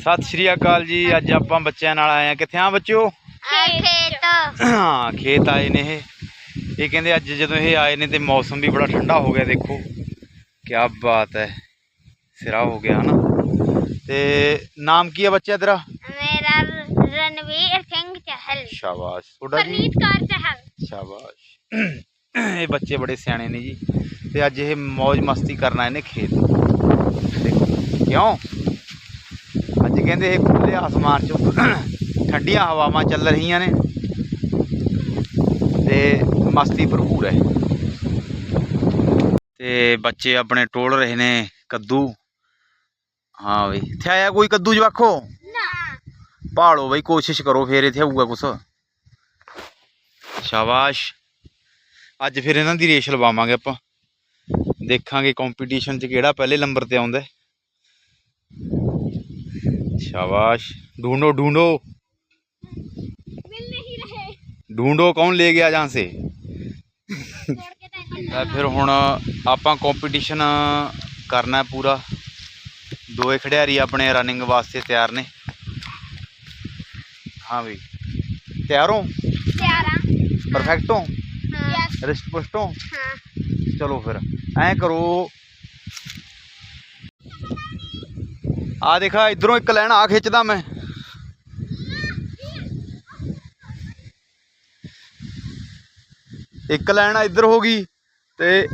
ਸਤਿ ਸ਼੍ਰੀ ਅਕਾਲ ਜੀ ਅੱਜ ਆਪਾਂ ਬੱਚਿਆਂ ਨਾਲ ਆਏ ਆ ਕਿੱਥੇ ਆ ਬੱਚਿਓ? ਖੇਤ। ਹਾਂ ਖੇਤ ਆਏ ਨੇ ਇਹ। ਇਹ ਕਹਿੰਦੇ ਅੱਜ ਜਦੋਂ ਇਹ ਆਏ ਨੇ ਤੇ ਮੌਸਮ ਵੀ ਬੜਾ ਠੰਡਾ ਹੋ ਗਿਆ ਦੇਖੋ। ਕੀ ਬਾਤ ਹੈ। ਸਿਰਾ ਹੋ ਗਿਆ ਹਨਾ। ਤੇ ਨਾਮ ਕੀ ਹੈ ਬੱਚਾ ਤੇਰਾ? ਮੇਰਾ ਰਣਵੀਰ ਸਿੰਘ ਚਹਿਲ। ਸ਼ਾਬਾਸ਼। ਤੁਹਾਡਾ ਜੀ? ਪਰਨੀਤ ਕੌਰ ਚਹਿਲ। ਸ਼ਾਬਾਸ਼। ਇਹ ਬੱਚੇ ਬੜੇ ਸਿਆਣੇ ਨੇ ਜੀ। ਤੇ ਅੱਜ ਇਹ ਮौज ਮਸਤੀ ਕਰਨ ਆਏ ਨੇ ਖੇਤ। ਦੇਖੋ ਕਿਉਂ? ਅੱਜ ਕਹਿੰਦੇ ਇਹ ਖੁੱਲੇ ਆਸਮਾਨ 'ਚ ਠੰਡੀਆਂ ਹਵਾਵਾਂ ਚੱਲ ਰਹੀਆਂ ਨੇ ਤੇ ਮਸਤੀ ਭਰਪੂਰ ਹੈ। ਤੇ ਬੱਚੇ ਆਪਣੇ ਟੋਲ ਰਹੇ ਨੇ ਕੱਦੂ। ਹਾਂ ਬਈ ਇੱਥੇ ਆਇਆ ਕੋਈ ਕੱਦੂ ਜਵਾਖੋ? ਨਾ। ਭਾਲੋ ਬਈ ਕੋਸ਼ਿਸ਼ ਕਰੋ ਫੇਰ ਇੱਥੇ ਆਊਗਾ ਕੁਛ। ਸ਼ਾਬਾਸ਼। ਅੱਜ ਫਿਰ ਇਹਨਾਂ ਦੀ ਰੇਸ ਲਵਾਵਾਂਗੇ ਆਪਾਂ। ਦੇਖਾਂਗੇ ਕੰਪੀਟੀਸ਼ਨ 'ਚ ਕਿਹੜਾ ਪਹਿਲੇ ਨੰਬਰ ਤੇ ਆਉਂਦਾ ਹੈ। ਸ਼ਾਬਾਸ਼ ਢੂੰਡੋ ਢੂੰਡੋ ਮਿਲ ਨਹੀਂ ਰਹੇ ਢੂੰਡੋ ਕੌਣ ਲੈ ਗਿਆ ਜਾਂ ਸੇ ਛੋੜ ਕੇ ਤਾਂ ਤਾਂ ਫਿਰ ਹੁਣ ਆਪਾਂ ਕੰਪੀਟੀਸ਼ਨ ਕਰਨਾ ਹੈ ਪੂਰਾ ਦੋਏ ਖਿਡਾਰੀ ਆਪਣੇ ਰਨਿੰਗ ਵਾਸਤੇ ਤਿਆਰ ਨੇ ਹਾਂ ਵੀ ਤਿਆਰ ਹੋ ਤਿਆਰਾਂ ਪਰਫੈਕਟ ਹੋ ਹਾਂ ਰਿਸਟ ਪੁਸ਼ਟ ਹੋ ਹਾਂ ਚਲੋ ਫਿਰ ਐਂ ਕਰੋ ਆ ਦੇਖਾ ਇਧਰੋਂ ਇੱਕ ਲਾਈਨ ਆ ਖਿੱਚਦਾ ਮੈਂ। ਇੱਕ ਲਾਈਨ ਇੱਧਰ ਹੋ ਗਈ ਤੇ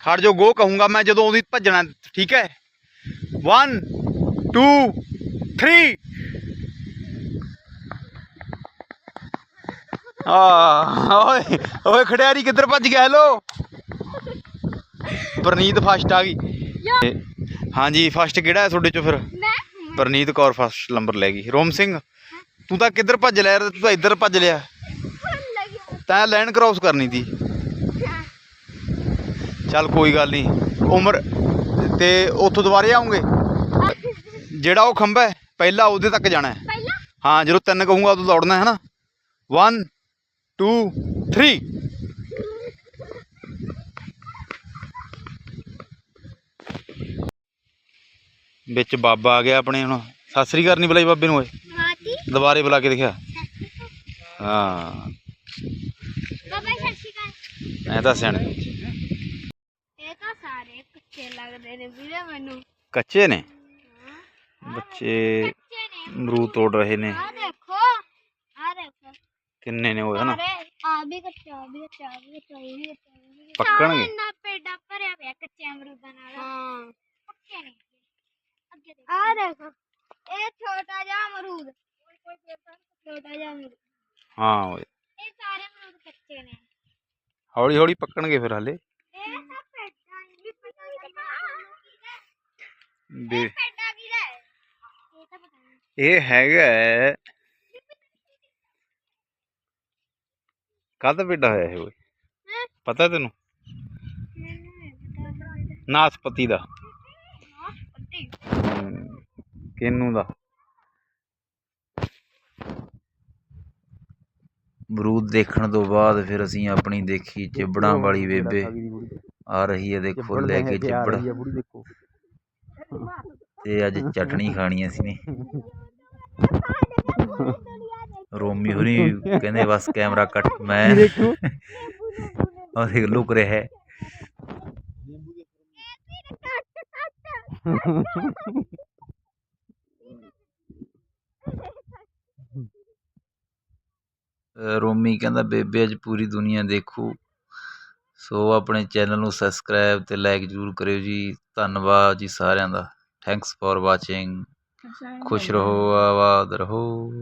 ਖੜ ਜੋ ਗੋ ਕਹੂੰਗਾ ਮੈਂ ਜਦੋਂ ਉਹਦੀ ਭੱਜਣਾ ਠੀਕ ਹੈ? 1 2 3 ਆ ਓਏ ਓਏ ਖੜਿਆਰੀ ਕਿੱਧਰ ਭੱਜ ਗਿਆ ਹੈਲੋ ਪ੍ਰਨੀਤ ਫਸਟ ਆ ਗਈ। ਹਾਂਜੀ ਫਸਟ ਕਿਹੜਾ ਹੈ ਤੁਹਾਡੇ ਚੋਂ ਫਿਰ? ਮੈਂ? ਪ੍ਰਨੀਤ ਕੌਰ ਫਸਟ ਨੰਬਰ ਲੈ ਗਈ। ਰੋਮ ਸਿੰਘ ਤੂੰ ਤਾਂ ਕਿੱਧਰ ਭੱਜ ਲਿਆ? ਤੂੰ ਤਾਂ ਇੱਧਰ ਭੱਜ ਲਿਆ। ਤੈਂ ਲਾਈਨ ਕ੍ਰਾਸ ਕਰਨੀ ਸੀ। ਚੱਲ ਕੋਈ ਗੱਲ ਨਹੀਂ ਉਮਰ ਤੇ ਉੱਥੋਂ ਦੁਬਾਰੇ ਆਉਂਗੇ? ਜਿਹੜਾ ਉਹ ਖੰਭਾ ਹੈ ਪਹਿਲਾਂ ਉਹਦੇ ਤੱਕ ਜਾਣਾ ਹੈ। ਹਾਂ ਜਦੋਂ ਤਿੰਨ ਕਹੂੰਗਾ ਉਦੋਂ ਦੌੜਨਾ ਹੈ ਨਾ? 1 2 3 ਵਿੱਚ ਬਾਬਾ ਆ ਗਿਆ ਆਪਣੇ ਹੁਣ। ਸਤਿ ਸ੍ਰੀ ਅਕਾਲ ਨਹੀਂ ਬੁਲਾਈ ਬਾਬੇ ਨੂੰ ਓਏ। ਮਾਤੀ ਦੁਬਾਰੇ ਬੁਲਾ ਕੇ ਦੇਖਿਆ। ਹਾਂ। ਬਾਬਾ ਸਤਿ ਸ਼੍ਰੀ ਅਕਾਲ। ਐ ਤਾਂ ਸਿਆਣੇ। ਨੇ। ਇਹ ਤਾਂ ਸਾਰੇ ਕੱਚੇ ਲੱਗਦੇ ਨੇ ਵੀਰੇ ਮੈਨੂੰ। ਕੱਚੇ ਨੇ? ਬੱਚੇ ਅਮਰੂਦ ਤੋੜ ਰਹੇ ਨੇ। ਆ ਦੇਖੋ ਆ ਦੇਖੋ। ਕਿੰਨੇ ਨੇ ਹੋਏ ਹਨਾ ਆ ਵੀ ਕੱਚਾ ਆ ਵੀ ਕੱਚਾ ਆ ਵੀ ਕੱਚਾ ਵੀ ਕੱਚਾ। ਪੱਕਣਗੇ? ਇੰਨਾ ਪੇਡਾ ਭਰਿਆ ਪਿਆ ਕੱਚੇ ਅਮਰੂਦਾਂ ਨਾਲ। ਹਾਂ। ਪੱਕੇ ਨੇ। ਆ ਦੇਖੋ ਇਹ ਛੋਟਾ ਜਿਹਾ ਅਮਰੂਦ। ਛੋਟਾ ਜਿਹਾ ਅਮਰੂਦ। ਹਾਂ ਓਏ। ਇਹ ਸਾਰੇ ਅਮਰੂਦ ਕੱਚੇ ਨੇ। ਹੌਲੀ ਹੌਲੀ ਪੱਕਣਗੇ ਫਿਰ ਹਲੇ। ਇਹ ਤਾਂ ਪੇਡਾ ਵੀ ਪਤਾ ਨਹੀਂ ਵੀ ਪੇਡਾ ਕੀ ਹੈ ਇਹ ਤਾਂ ਪਤਾ ਨਹੀਂ ਇਹ ਹੈਗਾ ਕਾਹਦਾ ਪੇਡਾ ਹੋਇਆ ਇਹ ਓਏ? ਪਤਾ ਤੈਨੂੰ? ਨਾਸਪਤੀ ਦਾ ਹਾਂ ਪੱਤੀ ਹਮ, ਕਿੰਨੂ ਦਾ? ਅਮਰੂਦ ਦੇਖਣ ਤੋਂ ਬਾਅਦ ਫਿਰ ਅਸੀਂ ਆਪਣੀ ਦੇਖੀ ਚਿਬੜਾਂ ਵਾਲੀ ਬੇਬੇ। ਆ ਰਹੀ ਹੈ ਦੇਖੋ ਲੈ ਕੇ ਚਿਬੜ ਤੇ ਅੱਜ ਚਟਣੀ ਖਾਣੀ ਅਸੀਂ ਨੇ। ਰੋਮੀ ਹੋਰੀ ਕਹਿੰਦੇ ਬਸ ਕੈਮਰਾ ਕੱਟ ਮੈਂ ਔਰ ਇਹ ਲੁਕ ਰਿਹਾ ਹੈ। ਅ, ਰੋਮੀ ਕਹਿੰਦਾ ਬੇਬੇ ਅੱਜ ਪੂਰੀ ਦੁਨੀਆ ਦੇਖੂ। ਸੋ ਆਪਣੇ ਚੈਨਲ ਨੂੰ ਸਬਸਕ੍ਰਾਈਬ ਤੇ ਲਾਈਕ ਜਰੂਰ ਕਰਿਓ ਜੀ। ਧੰਨਵਾਦ ਜੀ ਸਾਰਿਆਂ ਦਾ। ਥੈਂਕਸ ਫॉर ਵਾਚਿੰਗ ਖੁਸ਼ ਰਹੋ ਆਬਾਦ ਰਹੋ।